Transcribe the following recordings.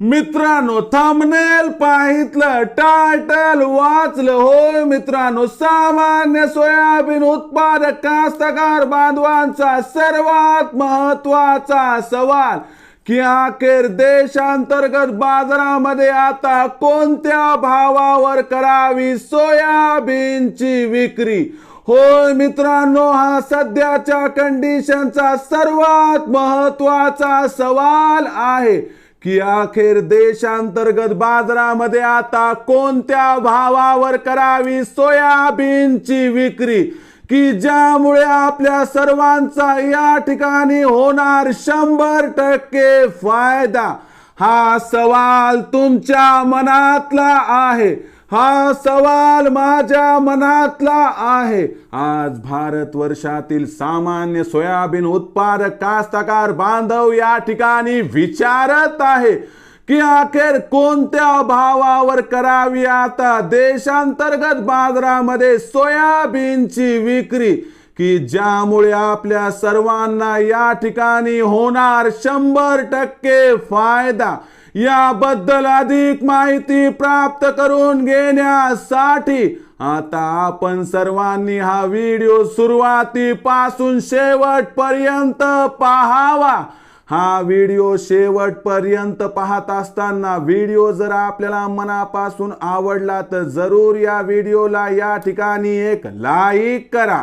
मित्रांनो thumbnail पाहितलं title वाचलं. होय मित्रांनो सामान्य सोयाबीन उत्पादक कास्तकार बांधवांचा सर्वात महत्त्वाचा सवाल की अखेर देशांतर्गत बाजारामध्ये आता कोणत्या भावावर करावी सोयाबीनची विक्री? होय मित्रांनो हा सध्याच्या कंडिशनचा सर्वात महत्त्वाचा सवाल आहे. की अखेर देशांतर्गत बाजारामध्ये आता कोणत्या भावावर करावी सोयाबीनची विक्री? की ज्यामुळे आपल्या सर्वांचा या ठिकाणी होणार शंभर टक्के फायदा? हा सवाल तुमच्या मनातला आहे. हा सवाल माझ्या मनातला आहे. आज भारत वर्षातील सामान्य सोयाबीन उत्पादक कास्तकार बांधव या ठिकाणी विचारत आहे की अखेर कोणत्या भावावर करावी आता देशांतर्गत बाजारामध्ये सोयाबीनची विक्री? की ज्यामुळे आपल्या सर्वांना या ठिकाणी होणार शंभर टक्के फायदा? याबद्दल अधिक माहिती प्राप्त करून घेण्यासाठी आता आपण सर्वांनी हा व्हिडिओ सुरुवातीपासून शेवटपर्यंत पाहावा. हा व्हिडिओ शेवटपर्यंत पाहत असताना व्हिडिओ जर आपल्याला मनापासून आवडला तर जरूर या व्हिडिओला या ठिकाणी एक लाईक करा.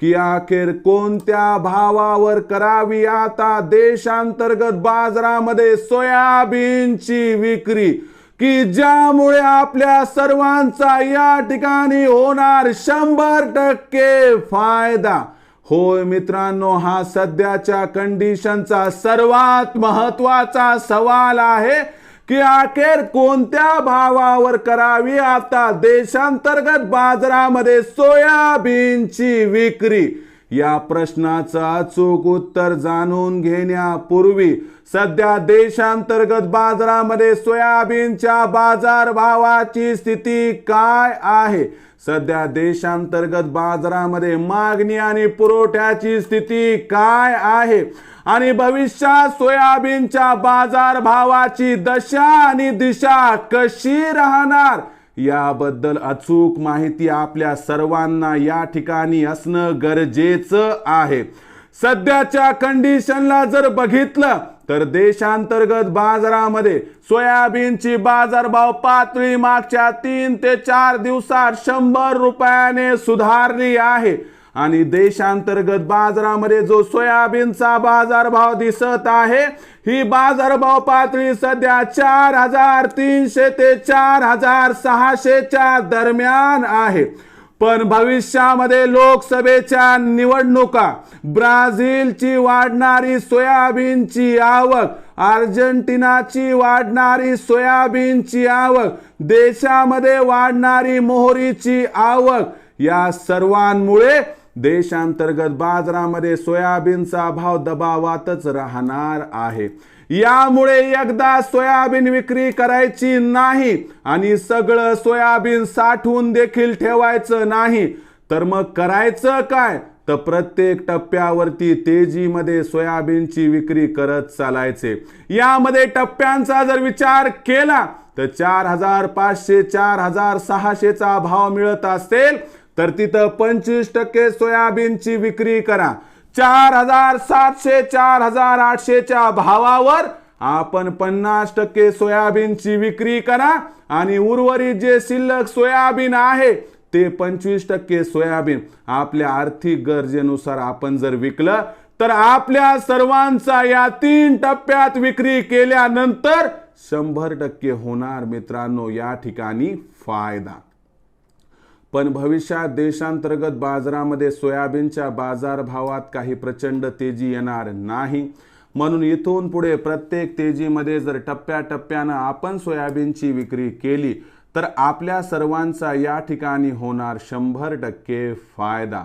की अखेर कोणत्या भावावर करावी आता देशांतर्गत बाजारामध्ये सोयाबीनची विक्री? की ज्यामुळे आपल्या सर्वांचा या ठिकाणी होणार शंभर टक्के फायदा? होय मित्रांनो हा सध्याच्या कंडिशनचा सर्वात महत्त्वाचा सवाल आहे. की अखेर कोणत्या भावावर करावी आता देशांतर्गत बाजारामध्ये सोयाबीनची विक्री? या प्रश्नाचं अचूक उत्तर जाणून घेण्यापूर्वी सध्या देशांतर्गत बाजारामध्ये सोयाबीनच्या बाजारभावाची स्थिती काय आहे? सध्या देशांतर्गत बाजारामध्ये मागणी आणि पुरवठ्याची स्थिती काय आहे? आणि भविष्यात सोयाबीनच्या बाजारभावाची दशा आणि दिशा कशी राहणार? याबद्दल अचूक माहिती आपल्या सर्वांना या ठिकाणी असणं गरजेचं आहे. सध्याच्या कंडिशनला जर बघितलं तर देशांतर्गत बाजारामध्ये सोयाबीनची बाजारभाव पातळी मागच्या तीन ते चार दिवसात शंभर रुपयाने सुधारली आहे. आणि देशांतर्गत बाजारामध्ये जो सोयाबीनचा बाजारभाव दिसत आहे ही बाजारभाव पातळी सध्या चार हजार तीनशे ते चार हजार सहाशेच्या दरम्यान आहे. पण भविष्यामध्ये लोकसभेच्या निवडणुका ब्राझीलची वाढणारी सोयाबीनची आवक अर्जेंटिनाची वाढणारी सोयाबीनची आवक देशामध्ये वाढणारी मोहरीची आवक या सर्वांमुळे देशांतर्गत बाजारामध्ये सोयाबीनचा भाव दबावातच राहणार आहे. यामुळे एकदा सोयाबीन विक्री करायची नाही आणि सगळं सोयाबीन साठवून देखील ठेवायचं नाही तर मग करायचं काय? तर प्रत्येक टप्प्यावरती तेजीमध्ये सोयाबीनची विक्री करत चालायचे. यामध्ये टप्प्यांचा जर विचार केला तर चार हजार पाचशे चार हजार सहाशेचा भाव मिळत असेल. तर तिथं पंचवीस टक्के सोयाबीनची विक्री करा. चार हजार सातशे चार हजार आठशेच्या भावावर आपण पन्नास टक्के सोयाबीनची विक्री करा. आणि उर्वरित जे शिल्लक सोयाबीन आहे ते पंचवीस टक्के सोयाबीन. आपल्या आर्थिक गरजेनुसार आपण जर विकलं तर आपल्या सर्वांचा या तीन टप्प्यात विक्री केल्यानंतर शंभर टक्के होणार मित्रांनो या ठिकाणी फायदा. पण भविष्यात देशांतर्गत बाजारामध्ये सोयाबीनच्या बाजारभावात काही प्रचंड तेजी येणार नाही. म्हणून इथून पुढे प्रत्येक तेजीमध्ये जर टप्प्याटप्प्यानं आपण सोयाबीनची विक्री केली तर आपल्या सर्वांचा या ठिकाणी होणार शंभर टक्के फायदा.